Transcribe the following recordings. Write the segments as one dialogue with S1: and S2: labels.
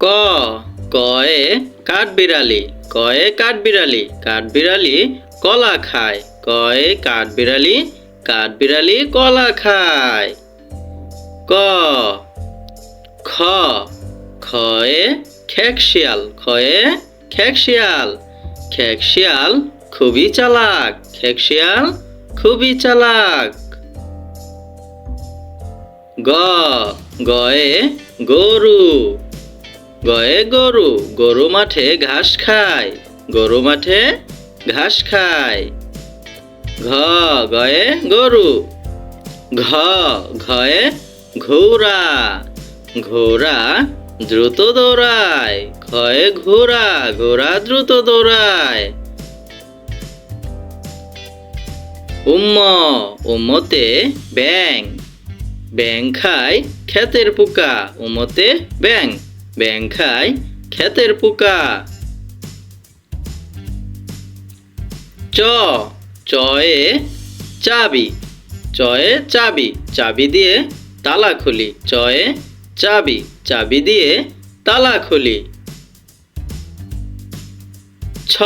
S1: ক, কয়ে কাঠবিড়ালি কয়ে কাঠবিড়ালি কাঠবিড়ালি কলা খায়, কয়ে কাঠবিড়ালি কাঠবিড়ালি কলা খায়। ক, খ খয়ে খেকশিয়াল খয়ে খেকশিয়াল খেকশিয়াল খুবই চালাক, খেকশিয়াল খুবই চালাক। গ, গয়ে গরু গয়ে গরু গরু মাঠে ঘাস খায়, গরু মাঠে ঘাস খায়। ঘ, গয়ে গরু, ঘ, ঘয়ে ঘোড়া ঘোড়া দ্রুত দৌড়ায়, ঘয়ে ঘোড়া ঘোড়া দ্রুত দৌড়ায়। উম্ম, উম্মতে ব্যাং ব্যাং খায় ক্ষেতের পোকা উমতে ব্যাং ব্যাং খায়, ক্ষেতের পোকা। চ, চয়ে চাবি। চয়ে চাবি চাবি দিয়ে তালা খুলি। চয়ে চাবি চাবি দিয়ে তালা খুলি। ছ,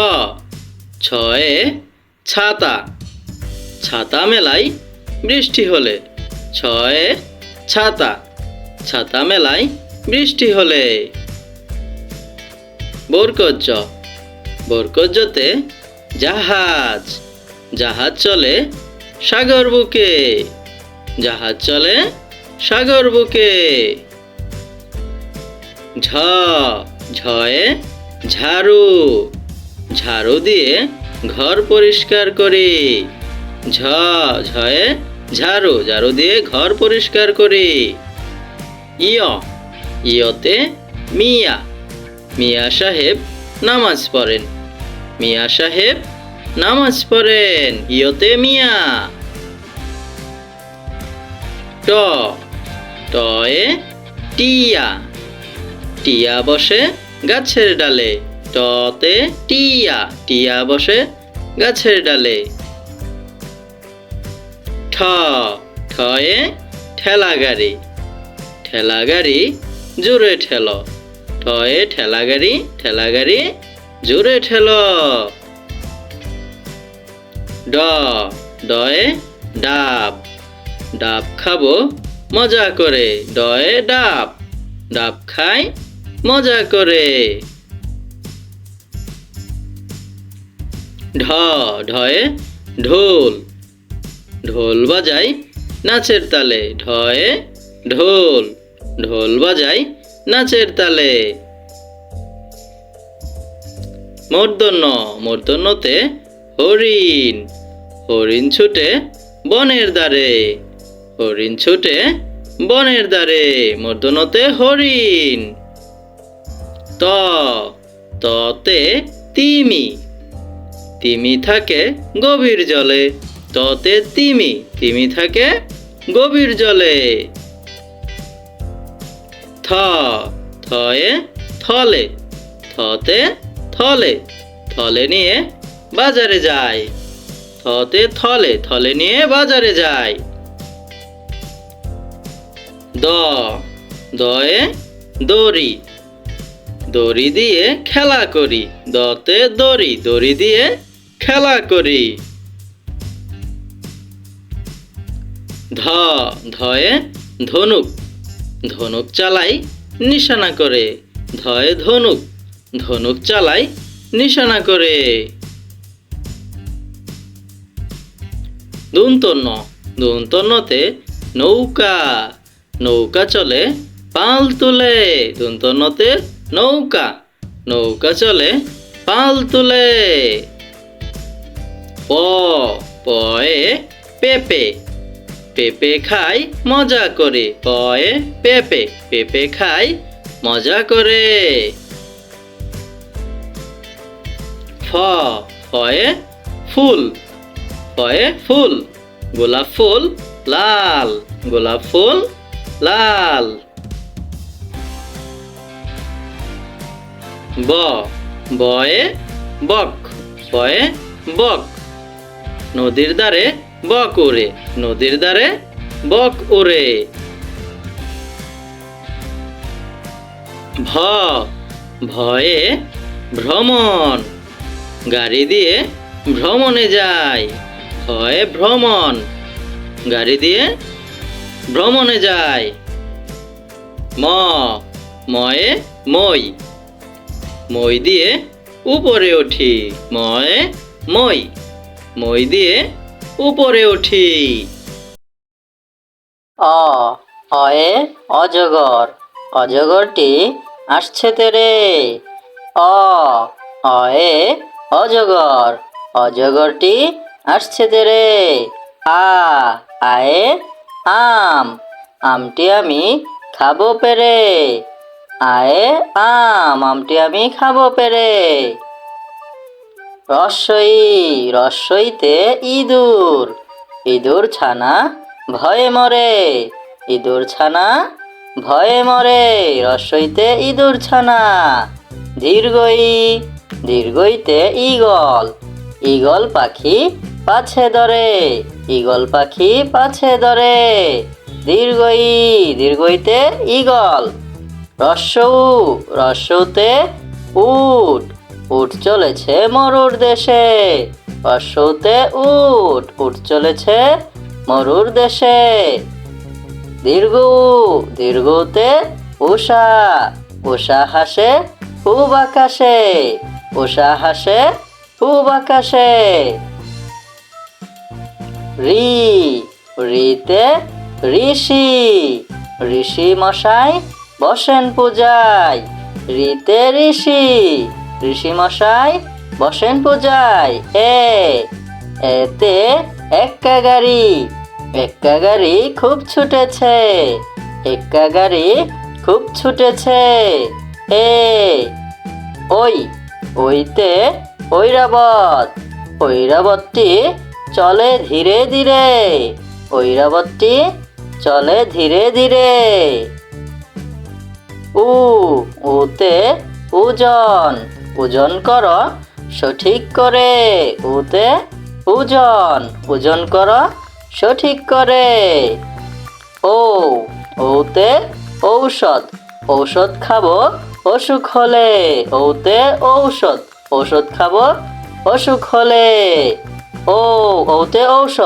S1: ছয়ে ছাতা। ছাতা মেলাই বৃষ্টি হলে। ছয়ে ছাতা। ছাতা মেলাই বৃষ্টি হলে। বরকজ্জ বরকজ্জতে জাহাজ। জাহাজ চলে সাগর বুকে। জাহাজ চলে সাগর বুকে। ঝ। ঝয়ে ঝাড়ু। ঝাড়ু দিয়ে ঘর পরিষ্কার করি। ঝ। ঝয়ে ঝাড়ু। ঝাড়ু দিয়ে ঘর পরিষ্কার করি। ইয়। ইয়তে মিয়া। মিয়া সাহেব নামাজ পড়েন। মিয়া সাহেব নামাজ পড়েন। ইয়তে মিয়া। ট। টয়ে টিয়া। টিয়া বসে গাছের ডালে। টতে টিয়া। টিয়া বসে গাছের ডালে। ঠ। ঠয়ে ঠেলা গাড়ি ঠেলা গাড়ি জোরে ঠেল। ঠয়ে ঠেলা গাড়ি ঠেলা গাড়ি জোরে ঠেল। ড ডয়ে ডাব। ডাব খাব, মজা করে। ডয়ে ডাব। ডাব খাই, মজা করে। ঢ ঢয়ে ঢোল। ঢোল বাজাই নাচের তালে। ঢয়ে ঢোল। ঢোল বাজাই নাচের তালে। মূর্ধন্য, মূর্ধন্যতে হরিণ হরিণ ছুটে বনের দ্বারে, হরিণ ছুটে বনের দ্বারে, মূর্ধন্যতে হরিণ। ত, ততে তিমি তিমি থাকে গভীর জলে। ততে তিমি তিমি থাকে গভীর জলে। থ থয়ে থলে, থতে থলে থলে নিয়ে বাজারে যায়। থতে থলে থলে নিয়ে বাজারে যায়। দ, দয়ে দড়ি দড়ি দিয়ে খেলা করি। দতে দড়ি দড়ি দিয়ে খেলা করি। ধ, ধয়ে ধনুক ধনুক চালাই, নিশানা করে। ধয়ে ধনুক ধনুক চালাই, নিশানা করে। দুন্তন্য, দুন্তন্যতে নৌকা নৌকা চলে পাল তুলে। দুন্তন্যতে নৌকা নৌকা চলে পাল তুলে। প, পয়ে পেপে পেঁপে খাই, মজা করে। পয়ে পেঁপে পেঁপে খাই, মজা করে। ফ ফয়ে ফুল। ফয়ে ফুল। গোলাপ ফুল লাল। গোলাপ ফুল লাল। ব, বয়ে বক। বয়ে বক। নদীর ধারে বক ওরে, নদীর ধারে বক ওরে। ভ, ভয়ে ভ্রমণ। গাড়ি দিয়ে ভ্রমণে যায়, ভয়ে ভ্রমণ। গাড়ি দিয়ে ভ্রমণে যায়, ম, ময়ে মই। মই দিয়ে উপরে উঠি, ময়ে মই। মই দিয়ে উপরে উঠি।
S2: অ, অয়ে অজগর, অজগরটি আসছে তেরে। অ, অয়ে অজগর, অজগরটি আসছে তেরে। আ, আয়ে আম, আমটি আমি খাব পেরে। আয়ে আম, আমটি আমি খাব পেরে। রস্বই রস্বইতে ইঁদুর। ইঁদুর ছানা ভয়ে মরে, ইঁদুর ছানা ভয়ে মরে রস্বইতে ইঁদুর ছানা। দীর্ঘই, দীর্ঘইতে ঈগল ঈগল পাখি পাছে ধরে, ঈগল পাখি পাছে ধরে। দীর্ঘই, দীর্ঘইতে ঈগল রস্যৌ রস্যৌতে উট উট চলেছে মরুর দেশে। রস্যৌতে উট উট চলেছে মরুর দেশে। দীর্ঘ দীর্ঘতে উষা উষা হাসে খুব আকাশে উষা হাসে খুব আকাশে। রি, রিতে ঋষি ঋষি মশাই বসেন পূজায়, রিতে ঋষি ঋষি মশাই বসেন পূজায়। এ, এতে এক্কা গাড়ি। এক্কা গাড়ি খুব ছুটেছে। এক্কা গাড়ি খুব ছুটেছে। এ, ওই, ওইতে ঐরাবত। ঐরাবতটি চলে ধীরে ধীরে। ঐরাবতটি চলে ধীরে ধীরে। উ, উতে ওজন ওজন কর, সঠিক করে উতে ওজন ওজন কর, সঠিক করে। ও, ওতে ঔষধ ঔষধ খাব অসুখ হলে। ওতে ঔষধ ঔষধ খাব অসুখ হলে। ও, ওতে ঔষধ।